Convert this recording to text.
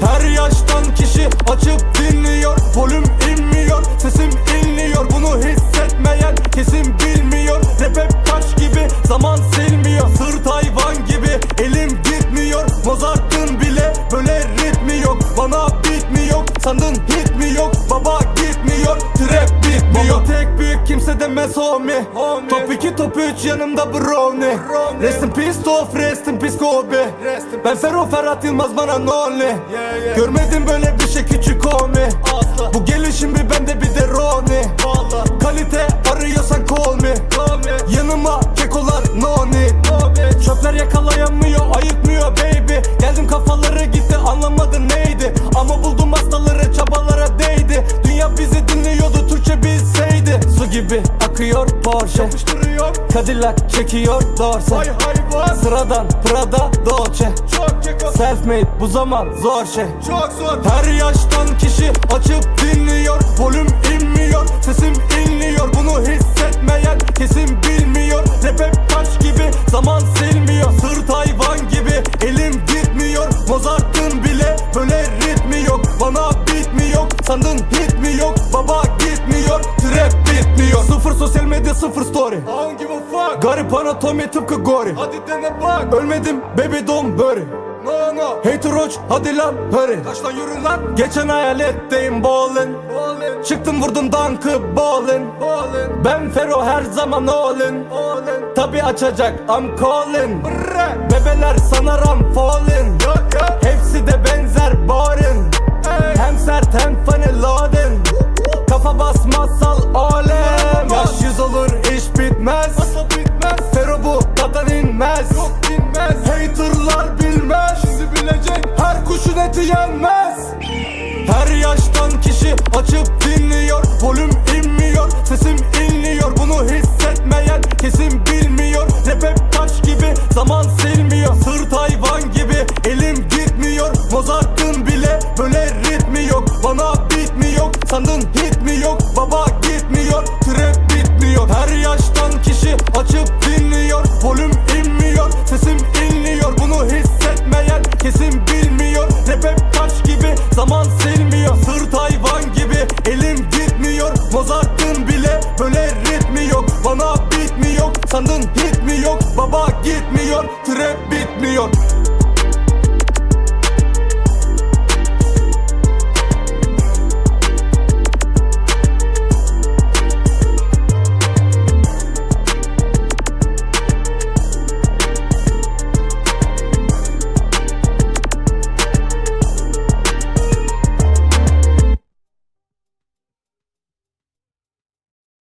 Her yaştan kişi açıp dinliyor Volüm inmiyor sesim inliyor. Bunu hissetmeyen gitmiyor Mozart'ın bile böyle ritmi yok. Bana beat mi yok? Sandın hit mi yok? Baba gitmiyor. Trap bitmiyor Baba tek büyük kimse demez homie, Top 2 top 3 yanımda brownie. Rest in peace Tof rest in peace Kobe. Ben Ferro Ferhat Yılmaz bana no only Görmedim böyle bir şey gibi akıyor Porsche. Cadillac çekiyor Dorse. Vay hayvan Sıradan Prada Dolce. Self made bu zaman zor şey. Çok zor. Her yaştan kişi açıp dinliyor. Volüm inmiyor Sesim inliyor. Bunu hissetmeyen kesin bilmiyor. Rap hep taş gibi zaman silmiyor. Sırt hayvan gibi elim gitmiyor. Mozart'ın bile böyle ritmi yok. Bana beat mi yok? Sandın hit sıfır story. I don't give a fuck? Garip anatomi tıpkı gori. Hadi dene bak. Ölmedim baby don't worry. No no. Hater roach hadi lan hurry. Kaç lan yürü lan. Geçen hayaletteyim ballin. Ballin. Çıktım vurdum dankı ballin. Ballin. Ben Fero her zaman allin. Allin. Tabi açacak I'm calling Bebeler sanar I'm falling Hepsi de benzer boring Hem sert hem funny loading Kafa basmazsal alem Yaş her kuşun eti yenmez. Her yaştan kişi açıp dinliyor. Volüm inmiyor sesim inliyor. Bunu hissetmeyen kesin bilmiyor. Rap hep taş gibi zaman silmiyor. Sırt hayvan gibi elim gitmiyor. Mozart'ın bile böyle ritmi yok. Bana beat mi yok? Sandın trap bitmiyor